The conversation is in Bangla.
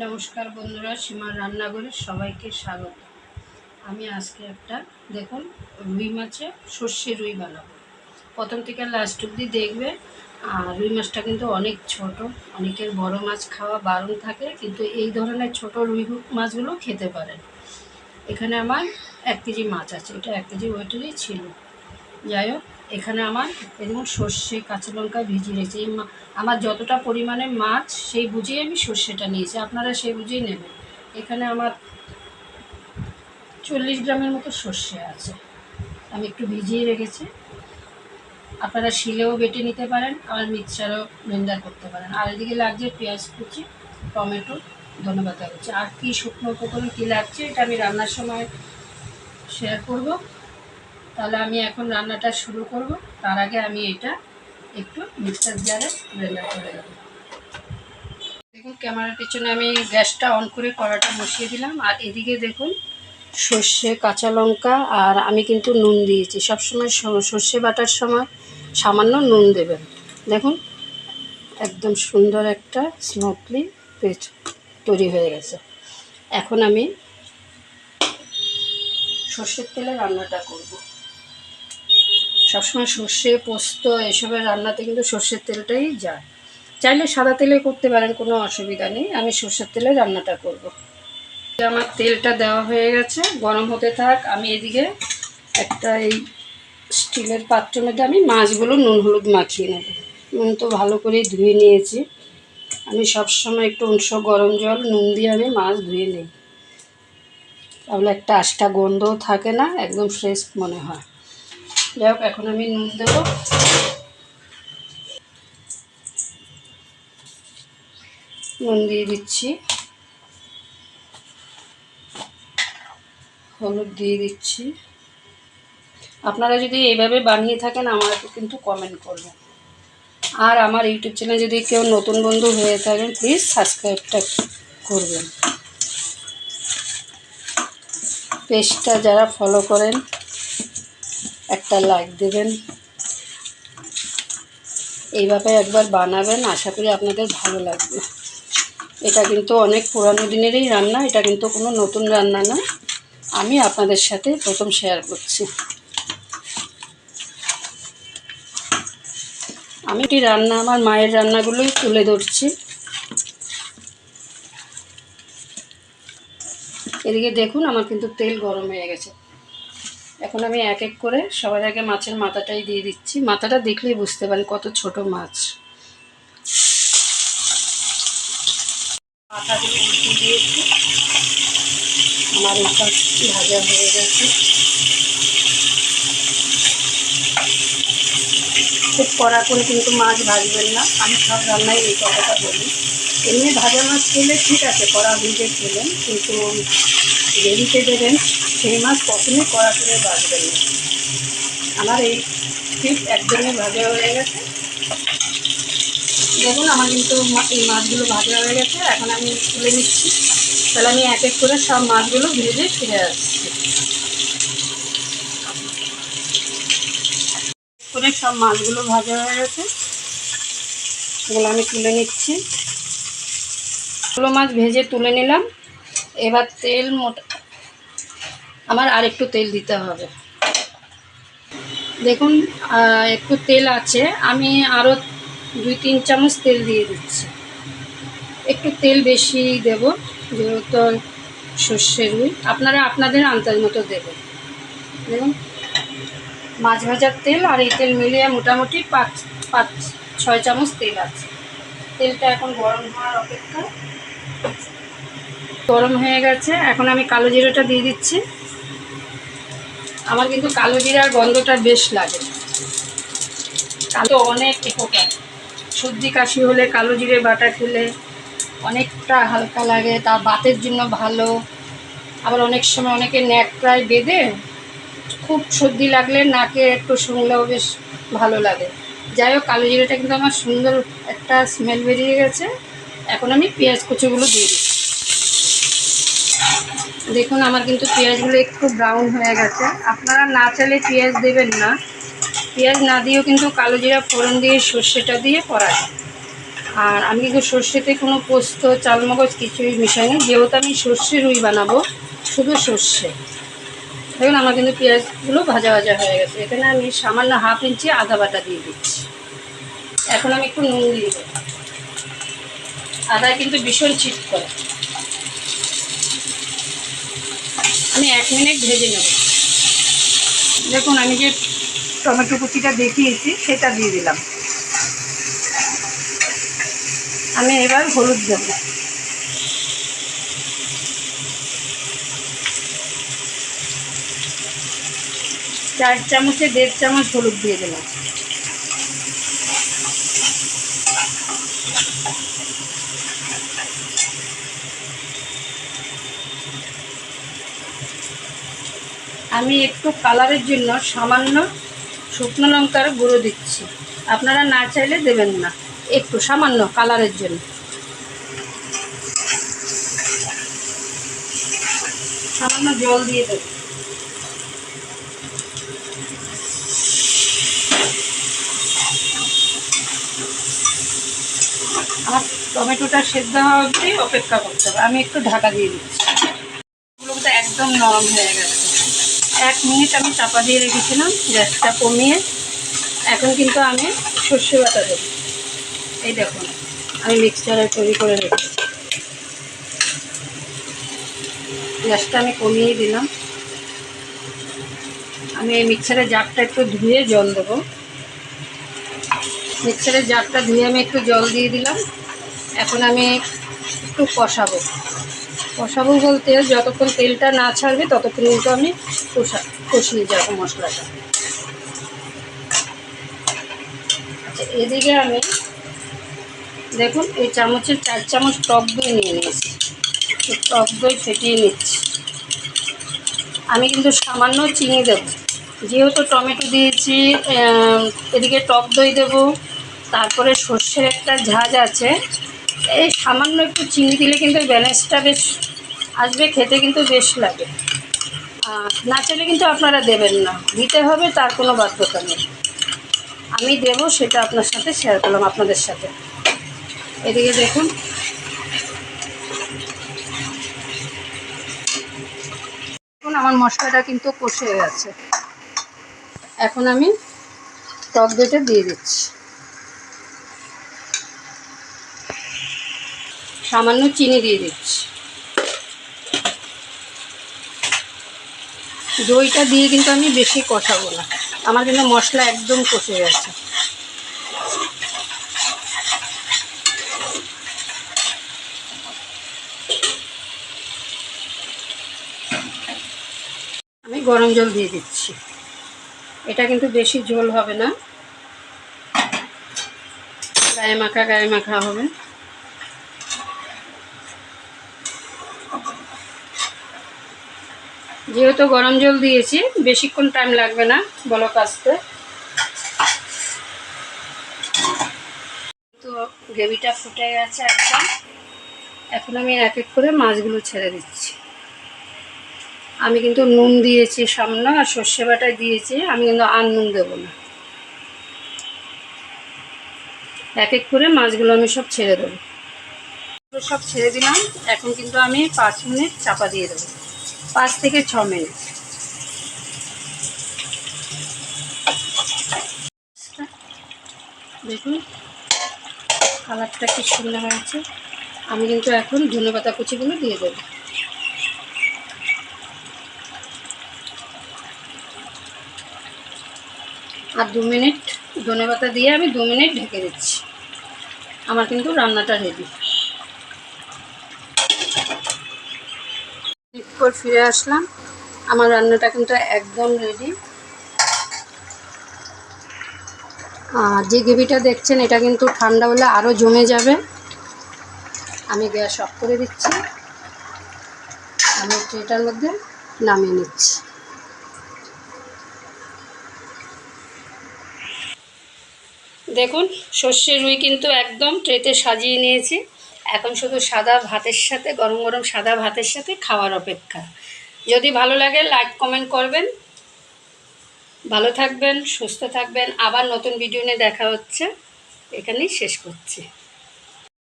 নমস্কার বন্ধুরা, সীমার রান্নাঘরে সবাইকে স্বাগত। আমি আজকে একটা, দেখুন, রুই মাছে সর্ষে রুই বানাবো। প্রথম থেকে লাস্ট অব্দি দেখবে, আর রুই মাছটা কিন্তু অনেক ছোট, অনেকের বড় মাছ খাওয়া বারণ থাকে, কিন্তু এই ধরনের ছোট রুই মাছগুলো খেতে পারেন। এখানে আমার এক কেজি মাছ আছে, এটা এক কেজি ওয়েটেরই ছিল। যাই হোক, এখানে আমার এরকম সর্ষে, কাঁচা লঙ্কা ভিজিয়ে রেখেছি এই আমার যতটা পরিমাণে মাছ, সেই বুঝেই আমি সর্ষেটা নিয়েছি। আপনারা সেই বুঝেই নেবেন। এখানে আমার চল্লিশ গ্রামের মতো সর্ষে আছে। আমি একটু ভিজিয়ে রেখেছি। আপনারা শিলেও বেটে নিতে পারেন, আবার মিক্সারও ব্লেন্ডার করতে পারেন। আর এদিকে লাগছে পেঁয়াজ কুচি, টমেটো, ধন্যবাদ করছি আর কি শুকনো উপকরণ কী লাগছে, এটা আমি রান্নার সময় শেয়ার করব। তাহলে আমি এখন রান্নাটা শুরু করব। তার আগে আমি এটা একটু মিক্সার জারে ব্লেন্ডার করে দেব দেখুন, ক্যামেরার পিছনে আমি গ্যাসটা অন করে কড়াটা বসিয়ে দিলাম। আর এদিকে দেখুন, সর্ষে, কাঁচা লঙ্কা আর আমি কিন্তু নুন দিয়েছি। সবসময় সর্ষে বাটার সময় সামান্য নুন দেবেন। দেখুন, একদম সুন্দর একটা স্মুথলি পেস্ট তৈরি হয়ে গেছে। এখন আমি সর্ষের তেলে রান্নাটা করব। সবসময় সর্ষে, পোস্ত এসবের রান্নাতে কিন্তু সর্ষের তেলটাই যায়। চাইলে সাদা তেলে করতে পারেন, কোনো অসুবিধা নেই। আমি সর্ষের তেলে রান্নাটা করব। আমার তেলটা দেওয়া হয়ে গেছে, গরম হতে থাক। আমি এদিকে একটা এই স্টিলের পাত্রের মধ্যে আমি মাছগুলো নুন, হলুদ মাখিয়ে নেব। নুন তো ভালো করে ধুয়ে নিয়েছি। আমি সবসময় একটু উংশ গরম জল, নুন দিয়ে আমি মাছ ধুয়ে নিই। তাহলে একটা আষ্টা গন্ধও থাকে না, একদম ফ্রেশ মনে হয়। যাই হোক, এখন আমি নুন দেবো। নুন দিয়ে দিচ্ছি। হলুদ দিয়ে দিচ্ছি। আপনারা যদি এইভাবে বানিয়ে থাকেন, আমাকে কিন্তু কমেন্ট করবেন। আর আমার ইউটিউব চ্যানেল যদি কেউ নতুন বন্ধু হয়ে থাকেন প্লিজ সাবস্ক্রাইবটা করবেন। পেজটা যারা ফলো করেন একটা লাইক দেবেন। এইভাবে একবার বানাবেন, আশা করি আপনাদের ভালো লাগবে। এটা কিন্তু অনেক পুরানো দিনেরই রান্না, এটা কিন্তু কোনো নতুন রান্না না। আমি আপনাদের সাথে প্রথম শেয়ার করছি। আমি এটি রান্না, আমার মায়ের রান্নাগুলোই তুলে ধরছি। এদিকে দেখুন, আমার কিন্তু তেল গরম হয়ে গেছে। এখন আমি এক এক করে সবার আগে মাছের মাথাটাই দিয়ে দিচ্ছি। মাথাটা দেখলেই বুঝতে পারেন কত ছোট মাছ। উল্টে দিয়েছি। আমার ভাজা হয়ে গেছে। খুব কড়া করে কিন্তু মাছ ভাজবেন না। আমি সব রান্নায় এই কথাটা বলি। এমনি ভাজা মাছ খেলে ঠিক আছে, কড়া ভিজে খেলেন, কিন্তু গ্রেভিতে দেবেন। সেই মাছ কখনোই কড়া করে ভাজবেন না। আমার এই ঠিক একদমই ভাজা হয়ে গেছে। দেখুন, আমার কিন্তু এই মাছগুলো ভাজা হয়ে গেছে। এখন আমি তুলে নিচ্ছি। তাহলে আমি এক এক করে সব মাছগুলো ভেজে ফিরে আসছি। করে সব মাছগুলো ভাজা হয়ে গেছে। এগুলো আমি তুলে নিচ্ছি। এগুলো মাছ ভেজে তুলে নিলাম। এবার তেল মোটা আমার আর একটু তেল দিতে হবে। দেখুন একটু তেল আছে। আমি আরও দুই, তিন চামচ তেল দিয়ে দিচ্ছি। একটু তেল বেশি দেব, যেহেতু সর্ষে রুই। আপনারা আপনাদের আন্দাজ মতো দেবেন। দেখুন, মাছ ভাজার তেল আর এই তেল মিলিয়ে মোটামুটি পাঁচ পাঁচ, ছয় চামচ তেল আছে। তেলটা এখন গরম হওয়ার অপেক্ষা। গরম হয়ে গেছে। এখন আমি কালো জিরাটা দিয়ে দিচ্ছি। আমার কিন্তু কালো জিরার গন্ধটা বেশ লাগে। কালো অনেক উপকার। সর্দি, কাশি হলে কালো জিরে বাটা খেলে অনেকটা হালকা লাগে, তা বাতের জন্য ভালো। আবার অনেক সময় অনেকে ন্যাক প্রায় বেঁধে খুব সর্দি লাগলে নাকে একটু শুনলেও বেশ ভালো লাগে। যাই হোক, কালো জিরেটা কিন্তু আমার সুন্দর একটা স্মেল বেরিয়ে গেছে। এখন আমি পেঁয়াজ কুচিগুলো দিয়ে দিচ্ছি। দেখুন, আমার কিন্তু পেঁয়াজগুলো একটু ব্রাউন হয়ে গেছে। আপনারা না চাইলে পেঁয়াজ দেবেন না। পেঁয়াজ না দিয়েও কিন্তু কালো জিরা ফোড়ন দিয়ে সর্ষেটা দিয়ে করা যায় আর আমি কিন্তু সর্ষেতে কোনো পোস্ত, চালমগজ কিছুই মিশাইনি। যেহেতু আমি সর্ষে রুই বানাবো, শুধু সর্ষে। দেখুন, আমার কিন্তু পেঁয়াজগুলো ভাজা ভাজা হয়ে গেছে। এখানে আমি সামান্য হাফ ইঞ্চি আদা বাটা দিয়ে দিচ্ছি। এখন আমি একটু নুন দিয়ে দেবো। আদায় কিন্তু ভীষণ চিট করে আমি এক মিনিট ভেজে নেব। দেখুন, আমি যে টমেটো কুচিটা দেখিয়েছি, সেটা দিয়ে দিলাম। আমি এবার হলুদ দেব। চার চামচে, দেড় চামচ হলুদ দিয়ে দিলাম। আমি একটু কালারের জন্য সামান্য শুকনো লঙ্কার গুঁড়ো দিচ্ছি। আপনারা না চাইলে দেবেন না। একটু সামান্য কালারের জন্য। সামান্য জল দিয়ে দেবো। আর টমেটোটা সেদ্ধ হওয়া অপেক্ষা করতে হবে। আমি একটু ঢাকা দিয়ে দিচ্ছি। একদম নরম হয়ে গেছে। এক মিনিট আমি চাপা দিয়ে রেখেছিলাম, গ্যাসটা কমিয়ে। এখন কিন্তু আমি সর্ষে বাটা দেবো। এই দেখুন, আমি মিক্সচারে তৈরি করে রেখেছি গ্যাসটা আমি কমিয়ে দিলাম। আমি এই মিক্সারের জারটা একটু ধুয়ে জল দেবো। মিক্সারের জারটা ধুয়ে আমি একটু জল দিয়ে দিলাম। এখন আমি একটু কষাবো। কষাবো বলতে যতক্ষণ তেলটা না ছাড়বে, ততক্ষণ কিন্তু আমি কষা কষিয়ে যাব মশলাটা। আচ্ছা এদিকে আমি দেখুন, এই চামচের চার চামচ টক দই নিয়ে নিয়েছি। টক দই ফেটিয়ে নিচ্ছি। আমি কিন্তু সামান্য চিনি দেবো। যেহেতু টমেটো দিয়েছি এদিকে টক দই দেবো, তারপরে সর্ষের একটা ঝাঁজ আছে। এই সামান্য একটু চিনি দিলে কিন্তু ব্যালেন্সটা বেশ, আসবে, খেতে কিন্তু বেশ লাগে। না চাইলে কিন্তু আপনারা দেবেন না। দিতে হবে, তার কোনো বাধ্যতা নেই। আমি দেব, সেটা আপনার সাথে শেয়ার করলাম আপনাদের সাথে। এদিকে দেখুন। দেখুন, আমার মশলাটা কিন্তু কষে গেছে। এখন আমি টক দিয়ে দিচ্ছি। সামান্য চিনি দিয়ে দিচ্ছি। দইটা দিয়ে কিন্তু আমি বেশি কষাবো না। আমার কিন্তু মশলা একদম কষে গেছে। আমি গরম জল দিয়ে দিচ্ছি। এটা কিন্তু বেশি ঝোল হবে না। গায়ে মাখা গায়ে মাখা হবে। যেহেতু গরম জল দিয়েছি, বেশিক্ষণ টাইম লাগবে না বলো কাজতে তো গ্রেভিটা ফুটে গেছে একদম। এখন আমি এক এক করে মাছগুলো ছেড়ে দিচ্ছি। আমি কিন্তু নুন দিয়েছি সামনে আর সর্ষে বাটায় দিয়েছি, আমি কিন্তু আর নুন দেবো না। এক এক করে মাছগুলো আমি সব ছেড়ে দেবো। সব ছেড়ে দিলাম, এখন কিন্তু আমি পাঁচ মিনিট চাপা দিয়ে দেবো। পাঁচ থেকে ছ মিনিট। দেখুন, কালারটা কি সুন্দর হয়েছে। আমি কিন্তু এখন ধনেপাতা কুচিগুলো দিয়ে দেবো। আর দু মিনিট ধনেপাতা দিয়ে আমি দু মিনিট ঢেকে দিচ্ছি। আমার কিন্তু রান্নাটা রেডি পর ফিরে আসলাম। আমার রান্নাটা কিন্তু একদম রেডি আর যে গ্রেভিটা দেখছেন, এটা কিন্তু ঠান্ডা হলে আরও জমে যাবে। আমি গ্যাস অফ করে দিচ্ছি। আমি ট্রেটার মধ্যে নামিয়ে নিচ্ছি। দেখুন, সর্ষের রুই কিন্তু একদম ট্রেতে সাজিয়ে নিয়েছি। এখন শুধু সাদা ভাতের সাথে, গরম গরম সাদা ভাতের সাথে খাওয়ার অপেক্ষা। যদি ভালো লাগে লাইক কমেন্ট করবেন। ভালো থাকবেন, সুস্থ থাকবেন। আবার নতুন ভিডিও নিয়ে দেখা হচ্ছে। এখানেই শেষ করছি।